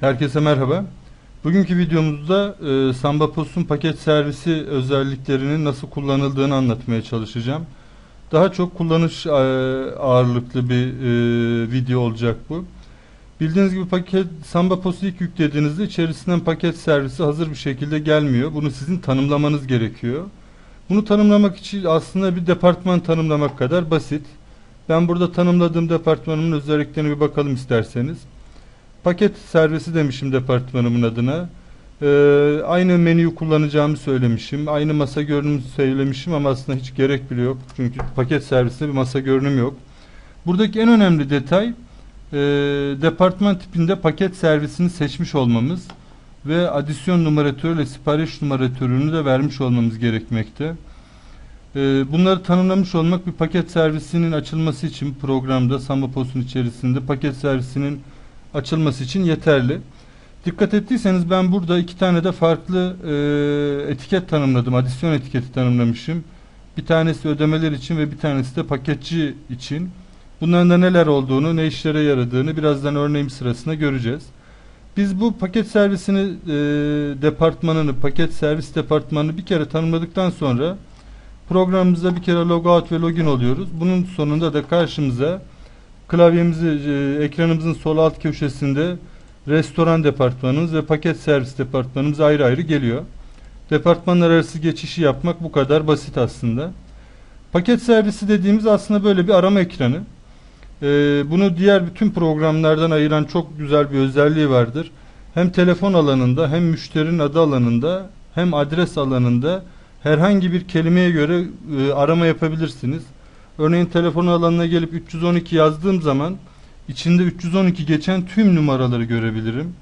Herkese merhaba. Bugünkü videomuzda e, Samba Post'un paket servisi özelliklerinin nasıl kullanıldığını anlatmaya çalışacağım. Daha çok kullanış e, ağırlıklı bir e, video olacak bu. Bildiğiniz gibi paket Samba Post'u ilk yüklediğinizde içerisinden paket servisi hazır bir şekilde gelmiyor. Bunu sizin tanımlamanız gerekiyor. Bunu tanımlamak için aslında bir departman tanımlamak kadar basit. Ben burada tanımladığım departmanımın özelliklerine bir bakalım isterseniz. Paket servisi demişim departmanımın adına. Ee, aynı menüyü kullanacağımı söylemişim. Aynı masa görünümü söylemişim ama aslında hiç gerek bile yok. Çünkü paket servisinde bir masa görünümü yok. Buradaki en önemli detay e, departman tipinde paket servisini seçmiş olmamız ve adisyon numaratörü ile sipariş numaratörünü de vermiş olmamız gerekmekte. E, bunları tanımlamış olmak bir paket servisinin açılması için programda Samba Post'un içerisinde paket servisinin açılması için yeterli. Dikkat ettiyseniz ben burada iki tane de farklı e, etiket tanımladım. Adisyon etiketi tanımlamışım. Bir tanesi ödemeler için ve bir tanesi de paketçi için. Bunların da neler olduğunu, ne işlere yaradığını birazdan örneğim sırasında göreceğiz. Biz bu paket servisini e, departmanını, paket servis departmanını bir kere tanımladıktan sonra programımıza bir kere logout ve login oluyoruz. Bunun sonunda da karşımıza klavyemizi e, ekranımızın sol alt köşesinde restoran departmanımız ve paket servis departmanımız ayrı ayrı geliyor. Departmanlar arası geçişi yapmak bu kadar basit aslında. Paket servisi dediğimiz aslında böyle bir arama ekranı. Ee, bunu diğer bütün programlardan ayıran çok güzel bir özelliği vardır. Hem telefon alanında hem müşterinin adı alanında hem adres alanında herhangi bir kelimeye göre e, arama yapabilirsiniz. Örneğin telefon alanına gelip 312 yazdığım zaman içinde 312 geçen tüm numaraları görebilirim.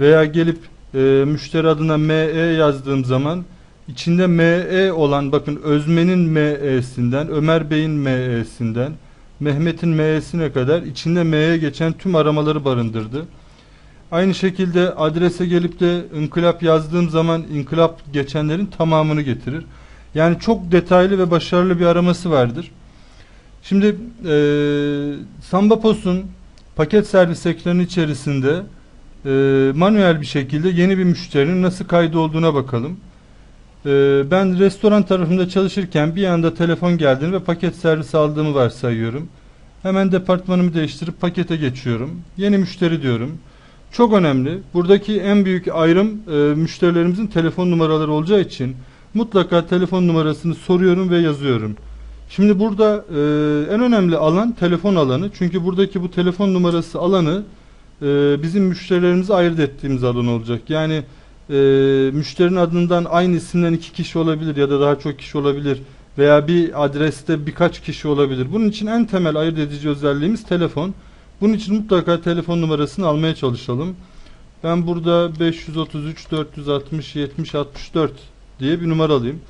Veya gelip e, müşteri adına ME yazdığım zaman içinde ME olan bakın Özmen'in ME'sinden, Ömer Bey'in ME'sinden, Mehmet'in ME'sine kadar içinde M'ye geçen tüm aramaları barındırdı. Aynı şekilde adrese gelip de inkılap yazdığım zaman inkılap geçenlerin tamamını getirir. Yani çok detaylı ve başarılı bir araması vardır. Şimdi e, Samba Post'un paket servis ekranı içerisinde e, manuel bir şekilde yeni bir müşterinin nasıl kaydı olduğuna bakalım. E, ben restoran tarafında çalışırken bir anda telefon geldiğini ve paket servis aldığımı varsayıyorum. Hemen departmanımı değiştirip pakete geçiyorum. Yeni müşteri diyorum. Çok önemli. Buradaki en büyük ayrım e, müşterilerimizin telefon numaraları olacağı için mutlaka telefon numarasını soruyorum ve yazıyorum. Şimdi burada e, en önemli alan telefon alanı. Çünkü buradaki bu telefon numarası alanı e, bizim müşterilerimizi ayırt ettiğimiz alan olacak. Yani e, müşterinin adından aynı isimden iki kişi olabilir ya da daha çok kişi olabilir veya bir adreste birkaç kişi olabilir. Bunun için en temel ayırt edici özelliğimiz telefon. Bunun için mutlaka telefon numarasını almaya çalışalım. Ben burada 533 460 70 64 diye bir numara alayım.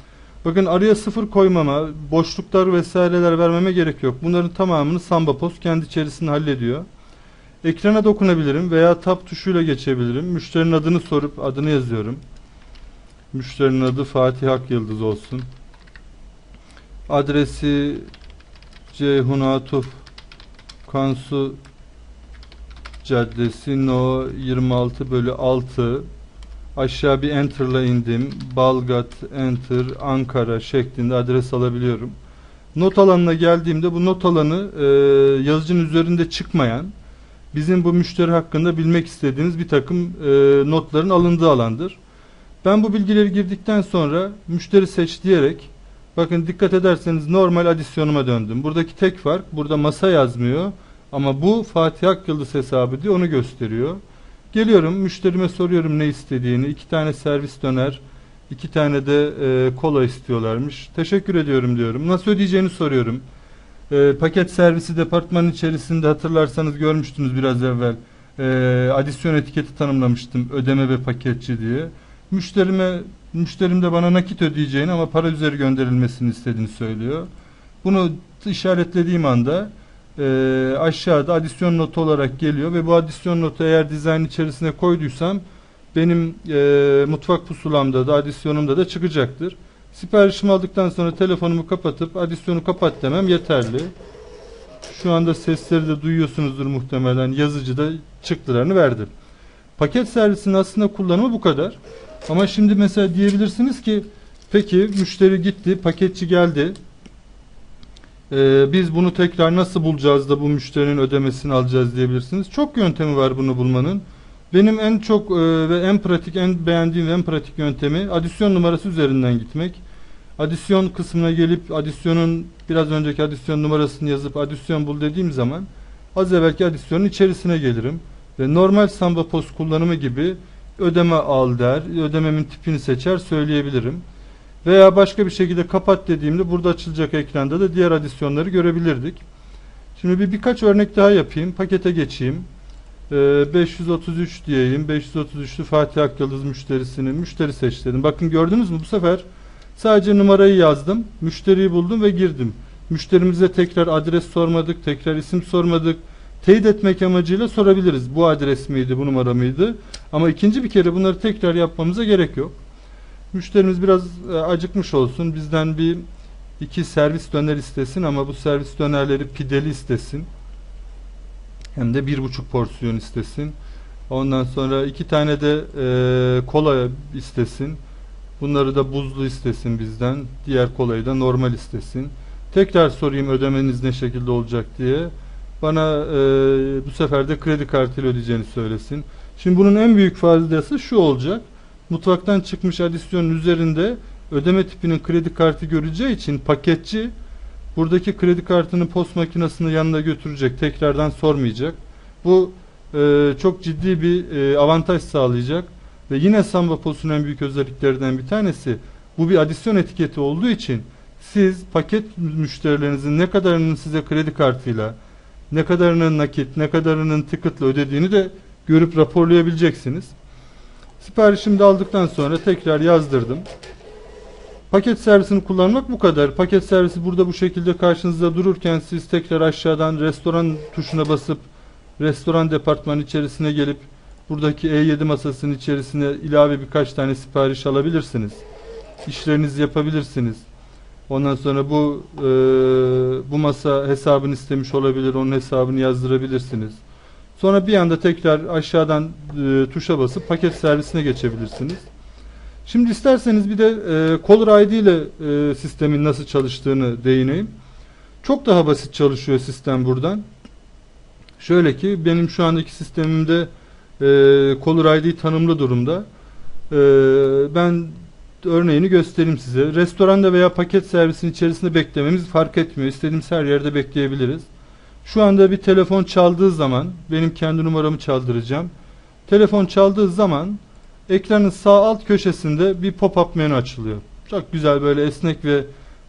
Bakın araya sıfır koymama, boşluklar vesaireler vermeme gerek yok. Bunların tamamını Samba Post kendi içerisinde hallediyor. Ekrana dokunabilirim veya tab tuşuyla geçebilirim. Müşterinin adını sorup adını yazıyorum. Müşterinin adı Fatih Ak Yıldız olsun. Adresi Ceyhun Atuf Kansu Caddesi No 26 bölü 6 aşağı bir enter'la indim. Balgat, enter, Ankara şeklinde adres alabiliyorum. Not alanına geldiğimde bu not alanı e, yazıcının üzerinde çıkmayan bizim bu müşteri hakkında bilmek istediğiniz bir takım e, notların alındığı alandır. Ben bu bilgileri girdikten sonra müşteri seç diyerek bakın dikkat ederseniz normal adisyonuma döndüm. Buradaki tek fark burada masa yazmıyor ama bu Fatih Akyıldız hesabı diye onu gösteriyor. Geliyorum müşterime soruyorum ne istediğini. iki tane servis döner, iki tane de e, kola istiyorlarmış. Teşekkür ediyorum diyorum. Nasıl ödeyeceğini soruyorum. E, paket servisi departmanın içerisinde hatırlarsanız görmüştünüz biraz evvel. E, adisyon etiketi tanımlamıştım ödeme ve paketçi diye. Müşterime müşterim de bana nakit ödeyeceğini ama para üzeri gönderilmesini istediğini söylüyor. Bunu işaretlediğim anda e, aşağıda adisyon notu olarak geliyor ve bu adisyon notu eğer dizayn içerisine koyduysam benim e, mutfak pusulamda da adisyonumda da çıkacaktır. Siparişimi aldıktan sonra telefonumu kapatıp adisyonu kapat demem yeterli. Şu anda sesleri de duyuyorsunuzdur muhtemelen. Yazıcı da çıktılarını verdi. Paket servisinin aslında kullanımı bu kadar. Ama şimdi mesela diyebilirsiniz ki peki müşteri gitti, paketçi geldi. Ee, biz bunu tekrar nasıl bulacağız da bu müşterinin ödemesini alacağız diyebilirsiniz. Çok yöntemi var bunu bulmanın. Benim en çok e, ve en pratik, en beğendiğim ve en pratik yöntemi adisyon numarası üzerinden gitmek. Adisyon kısmına gelip adisyonun biraz önceki adisyon numarasını yazıp adisyon bul dediğim zaman az evvelki adisyonun içerisine gelirim. Ve normal Samba Post kullanımı gibi ödeme al der, ödememin tipini seçer söyleyebilirim. Veya başka bir şekilde kapat dediğimde burada açılacak ekranda da diğer adisyonları görebilirdik. Şimdi bir birkaç örnek daha yapayım. Pakete geçeyim. Ee, 533 diyeyim. 533'lü Fatih Akyıldız müşterisinin müşteri seç dedim. Bakın gördünüz mü bu sefer sadece numarayı yazdım. Müşteriyi buldum ve girdim. Müşterimize tekrar adres sormadık, tekrar isim sormadık. Teyit etmek amacıyla sorabiliriz. Bu adres miydi, bu numara mıydı? Ama ikinci bir kere bunları tekrar yapmamıza gerek yok. Müşterimiz biraz e, acıkmış olsun. Bizden bir iki servis döner istesin ama bu servis dönerleri pideli istesin. Hem de bir buçuk porsiyon istesin. Ondan sonra iki tane de e, kola istesin. Bunları da buzlu istesin bizden. Diğer kolayı da normal istesin. Tekrar sorayım ödemeniz ne şekilde olacak diye. Bana e, bu sefer de kredi kartıyla ödeyeceğini söylesin. Şimdi bunun en büyük faydası şu olacak. Mutfaktan çıkmış adisyonun üzerinde ödeme tipinin kredi kartı göreceği için paketçi buradaki kredi kartını post makinesinin yanına götürecek. Tekrardan sormayacak. Bu e, çok ciddi bir e, avantaj sağlayacak. Ve yine Samba Post'un en büyük özelliklerinden bir tanesi bu bir adisyon etiketi olduğu için siz paket müşterilerinizin ne kadarının size kredi kartıyla ne kadarının nakit, ne kadarının ticket'la ödediğini de görüp raporlayabileceksiniz. Siparişimi de aldıktan sonra tekrar yazdırdım. Paket servisini kullanmak bu kadar. Paket servisi burada bu şekilde karşınızda dururken siz tekrar aşağıdan restoran tuşuna basıp restoran departmanı içerisine gelip buradaki E7 masasının içerisine ilave birkaç tane sipariş alabilirsiniz. İşlerinizi yapabilirsiniz. Ondan sonra bu e, bu masa hesabını istemiş olabilir. Onun hesabını yazdırabilirsiniz. Sonra bir anda tekrar aşağıdan e, tuşa basıp paket servisine geçebilirsiniz. Şimdi isterseniz bir de e, Caller ID ile e, sistemin nasıl çalıştığını değineyim. Çok daha basit çalışıyor sistem buradan. Şöyle ki benim şu andaki sistemimde e, Caller ID tanımlı durumda. E, ben örneğini göstereyim size. Restoranda veya paket servisin içerisinde beklememiz fark etmiyor. İstediğimiz her yerde bekleyebiliriz. Şu anda bir telefon çaldığı zaman benim kendi numaramı çaldıracağım. Telefon çaldığı zaman ekranın sağ alt köşesinde bir pop-up menü açılıyor. Çok güzel böyle esnek ve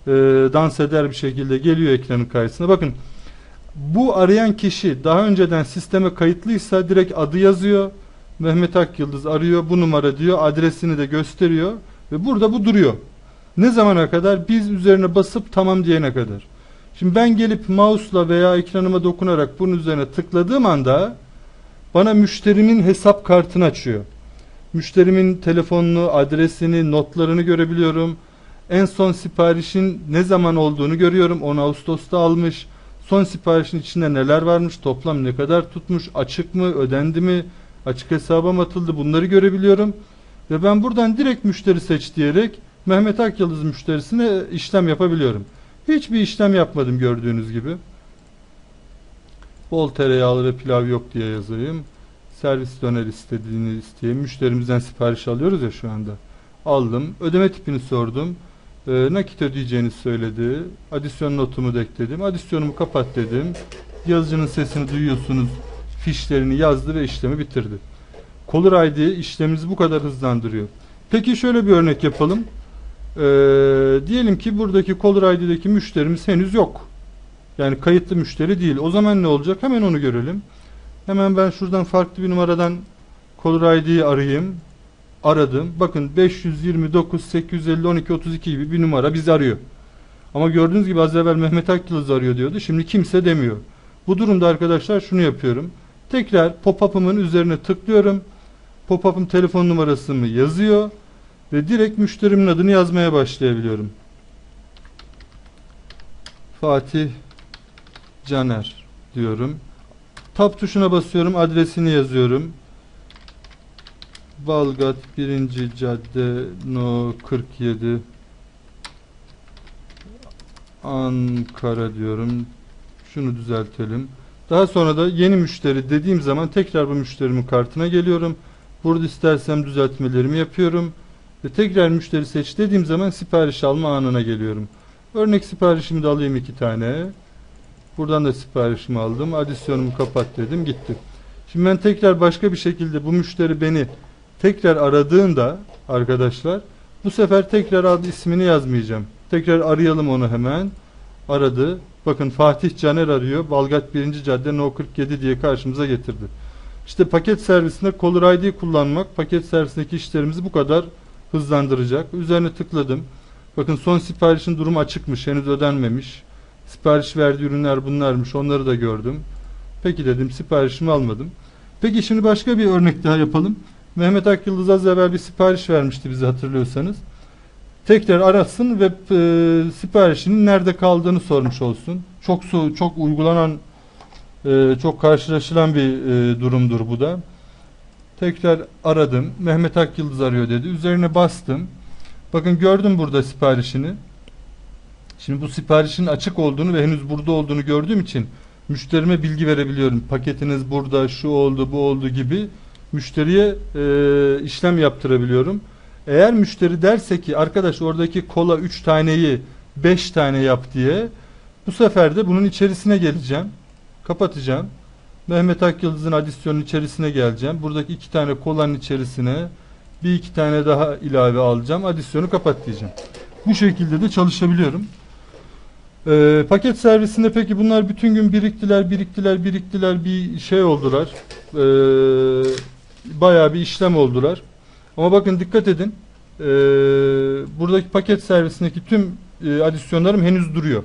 e, dans eder bir şekilde geliyor ekranın karşısına. Bakın bu arayan kişi daha önceden sisteme kayıtlıysa direkt adı yazıyor. Mehmet Akyıldız arıyor bu numara diyor adresini de gösteriyor ve burada bu duruyor. Ne zamana kadar? Biz üzerine basıp tamam diyene kadar. Şimdi ben gelip mouse'la veya ekranıma dokunarak bunun üzerine tıkladığım anda bana müşterimin hesap kartını açıyor. Müşterimin telefonunu, adresini, notlarını görebiliyorum. En son siparişin ne zaman olduğunu görüyorum. 10 Ağustos'ta almış. Son siparişin içinde neler varmış, toplam ne kadar tutmuş, açık mı, ödendi mi, açık hesaba mı atıldı bunları görebiliyorum. Ve ben buradan direkt müşteri seç diyerek Mehmet Akyıldız müşterisine işlem yapabiliyorum. Hiçbir işlem yapmadım gördüğünüz gibi. Bol tereyağlı ve pilav yok diye yazayım. Servis döner istediğini isteyeyim. Müşterimizden sipariş alıyoruz ya şu anda. Aldım. Ödeme tipini sordum. E, nakit ödeyeceğini söyledi. Adisyon notumu da ekledim. Adisyonumu kapat dedim. Yazıcının sesini duyuyorsunuz. Fişlerini yazdı ve işlemi bitirdi. Caller ID işlemimizi bu kadar hızlandırıyor. Peki şöyle bir örnek yapalım. Ee, diyelim ki buradaki Caller ID'deki müşterimiz henüz yok. Yani kayıtlı müşteri değil. O zaman ne olacak? Hemen onu görelim. Hemen ben şuradan farklı bir numaradan Caller ID'yi arayayım. Aradım. Bakın 529 850 12 32 gibi bir numara bizi arıyor. Ama gördüğünüz gibi az evvel Mehmet Akyıldız arıyor diyordu. Şimdi kimse demiyor. Bu durumda arkadaşlar şunu yapıyorum. Tekrar pop-up'ımın üzerine tıklıyorum. Pop-up'ım telefon numarasını yazıyor ve direkt müşterimin adını yazmaya başlayabiliyorum. Fatih Caner diyorum. Tab tuşuna basıyorum, adresini yazıyorum. Balgat 1. Cadde No 47 Ankara diyorum. Şunu düzeltelim. Daha sonra da yeni müşteri dediğim zaman tekrar bu müşterimin kartına geliyorum. Burada istersem düzeltmelerimi yapıyorum. Ve tekrar müşteri seç dediğim zaman sipariş alma anına geliyorum. Örnek siparişimi de alayım iki tane. Buradan da siparişimi aldım. Adisyonumu kapat dedim. Gitti. Şimdi ben tekrar başka bir şekilde bu müşteri beni tekrar aradığında arkadaşlar bu sefer tekrar adı ismini yazmayacağım. Tekrar arayalım onu hemen. Aradı. Bakın Fatih Caner arıyor. Balgat 1. Cadde No 47 diye karşımıza getirdi. İşte paket servisinde Caller ID kullanmak paket servisindeki işlerimizi bu kadar hızlandıracak. Üzerine tıkladım. Bakın son siparişin durumu açıkmış. Henüz ödenmemiş. Sipariş verdiği ürünler bunlarmış. Onları da gördüm. Peki dedim siparişimi almadım. Peki şimdi başka bir örnek daha yapalım. Mehmet Akyıldız az evvel bir sipariş vermişti bize hatırlıyorsanız. Tekrar arasın ve e, siparişinin nerede kaldığını sormuş olsun. Çok su, çok uygulanan, e, çok karşılaşılan bir e, durumdur bu da. Tekrar aradım. Mehmet Akyıldız arıyor dedi. Üzerine bastım. Bakın gördüm burada siparişini. Şimdi bu siparişin açık olduğunu ve henüz burada olduğunu gördüğüm için müşterime bilgi verebiliyorum. Paketiniz burada, şu oldu, bu oldu gibi müşteriye e, işlem yaptırabiliyorum. Eğer müşteri derse ki arkadaş oradaki kola 3 taneyi 5 tane yap diye bu sefer de bunun içerisine geleceğim. Kapatacağım. Mehmet Akyıldız'ın adisyonun içerisine geleceğim. Buradaki iki tane kolanın içerisine bir iki tane daha ilave alacağım. Adisyonu kapat diyeceğim. Bu şekilde de çalışabiliyorum. Ee, paket servisinde peki bunlar bütün gün biriktiler, biriktiler, biriktiler bir şey oldular. Ee, bayağı bir işlem oldular. Ama bakın dikkat edin. Ee, buradaki paket servisindeki tüm e, adisyonlarım henüz duruyor.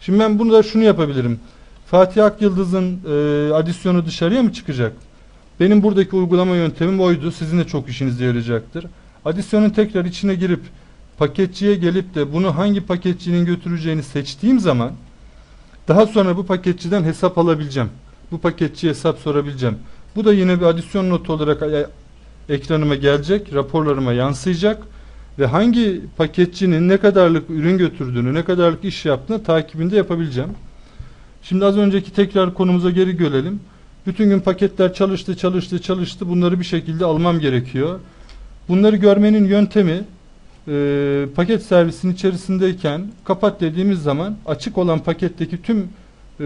Şimdi ben bunu da şunu yapabilirim. Fatih Akyıldız'ın e, adisyonu dışarıya mı çıkacak? Benim buradaki uygulama yöntemim oydu. Sizin de çok işinize yarayacaktır. Adisyonun tekrar içine girip paketçiye gelip de bunu hangi paketçinin götüreceğini seçtiğim zaman daha sonra bu paketçiden hesap alabileceğim. Bu paketçiye hesap sorabileceğim. Bu da yine bir adisyon notu olarak ekranıma gelecek, raporlarıma yansıyacak ve hangi paketçinin ne kadarlık ürün götürdüğünü, ne kadarlık iş yaptığını takibinde yapabileceğim. Şimdi az önceki tekrar konumuza geri gelelim. Bütün gün paketler çalıştı, çalıştı, çalıştı. Bunları bir şekilde almam gerekiyor. Bunları görmenin yöntemi e, paket servisinin içerisindeyken kapat dediğimiz zaman açık olan paketteki tüm e,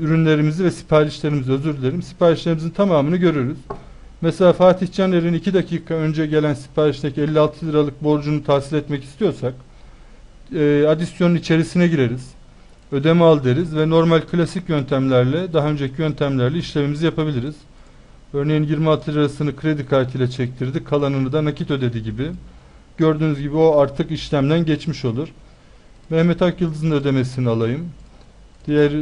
ürünlerimizi ve siparişlerimizi özür dilerim. Siparişlerimizin tamamını görürüz. Mesela Fatih Caner'in 2 dakika önce gelen siparişteki 56 liralık borcunu tahsil etmek istiyorsak e, adisyonun içerisine gireriz. Ödeme al deriz ve normal klasik yöntemlerle daha önceki yöntemlerle işlemimizi yapabiliriz. Örneğin 26 lirasını kredi kartıyla çektirdi. Kalanını da nakit ödedi gibi. Gördüğünüz gibi o artık işlemden geçmiş olur. Mehmet Akyıldız'ın ödemesini alayım. Diğer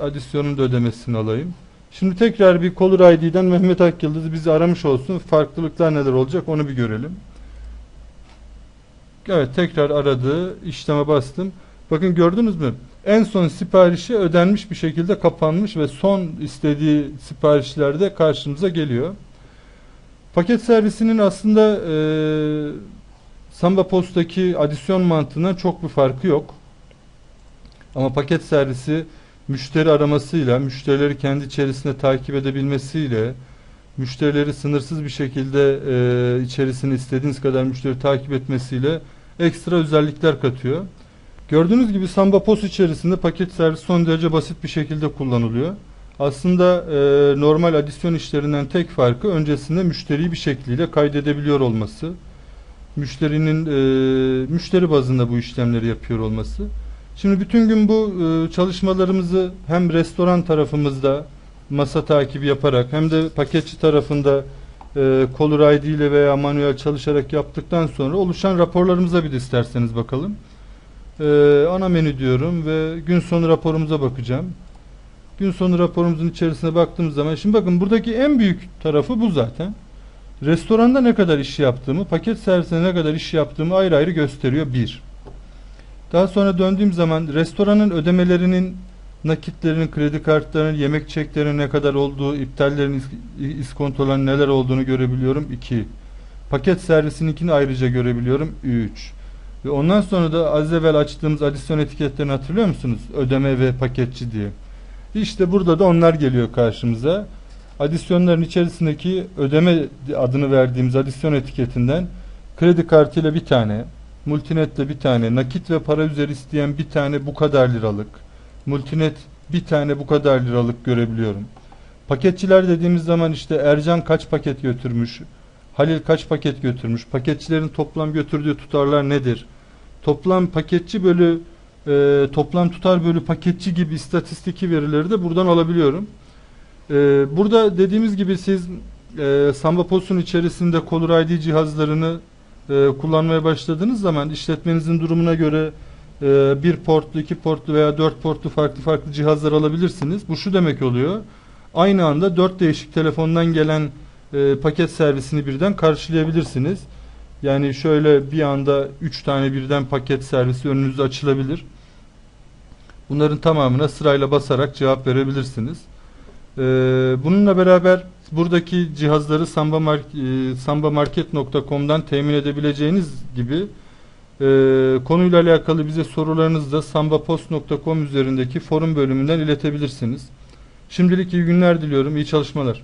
adisyonun da ödemesini alayım. Şimdi tekrar bir Caller ID'den Mehmet Akyıldız bizi aramış olsun. Farklılıklar neler olacak onu bir görelim. Evet tekrar aradı. İşleme bastım. Bakın gördünüz mü? En son siparişi ödenmiş bir şekilde kapanmış ve son istediği siparişlerde karşımıza geliyor. Paket servisinin aslında e, Samba Post'taki adisyon mantığından çok bir farkı yok. Ama paket servisi müşteri aramasıyla, müşterileri kendi içerisinde takip edebilmesiyle, müşterileri sınırsız bir şekilde e, içerisine istediğiniz kadar müşteri takip etmesiyle ekstra özellikler katıyor. Gördüğünüz gibi Samba POS içerisinde paket servis son derece basit bir şekilde kullanılıyor. Aslında e, normal adisyon işlerinden tek farkı öncesinde müşteriyi bir şekliyle kaydedebiliyor olması. Müşterinin e, müşteri bazında bu işlemleri yapıyor olması. Şimdi bütün gün bu e, çalışmalarımızı hem restoran tarafımızda masa takibi yaparak hem de paketçi tarafında e, Caller ID ile veya manuel çalışarak yaptıktan sonra oluşan raporlarımıza bir de isterseniz bakalım. E, ana menü diyorum ve gün sonu raporumuza bakacağım. Gün sonu raporumuzun içerisine baktığımız zaman şimdi bakın buradaki en büyük tarafı bu zaten. Restoranda ne kadar iş yaptığımı, paket servisinde ne kadar iş yaptığımı ayrı ayrı gösteriyor. Bir. Daha sonra döndüğüm zaman restoranın ödemelerinin nakitlerinin, kredi kartlarının, yemek çeklerinin ne kadar olduğu, iptallerin, iskontoların neler olduğunu görebiliyorum. 2. Paket servisininkini ayrıca görebiliyorum 3. Ve ondan sonra da az evvel açtığımız adisyon etiketlerini hatırlıyor musunuz? Ödeme ve paketçi diye. İşte burada da onlar geliyor karşımıza. Adisyonların içerisindeki ödeme adını verdiğimiz adisyon etiketinden kredi kartıyla bir tane, multinetle bir tane, nakit ve para üzeri isteyen bir tane bu kadar liralık, multinet bir tane bu kadar liralık görebiliyorum. Paketçiler dediğimiz zaman işte Ercan kaç paket götürmüş, Halil kaç paket götürmüş, paketçilerin toplam götürdüğü tutarlar nedir? Toplam paketçi bölü e, toplam tutar bölü paketçi gibi istatistiki verileri de buradan alabiliyorum. E, burada dediğimiz gibi siz e, Samba Post'un içerisinde Caller ID cihazlarını e, kullanmaya başladığınız zaman işletmenizin durumuna göre e, bir portlu, iki portlu veya dört portlu farklı farklı cihazlar alabilirsiniz. Bu şu demek oluyor. Aynı anda dört değişik telefondan gelen e, paket servisini birden karşılayabilirsiniz. Yani şöyle bir anda 3 tane birden paket servisi önünüzde açılabilir. Bunların tamamına sırayla basarak cevap verebilirsiniz. Ee, bununla beraber buradaki cihazları Samba, Mark, e, sambamarket.com'dan temin edebileceğiniz gibi e, konuyla alakalı bize sorularınızı da sambapost.com üzerindeki forum bölümünden iletebilirsiniz. Şimdilik iyi günler diliyorum, iyi çalışmalar.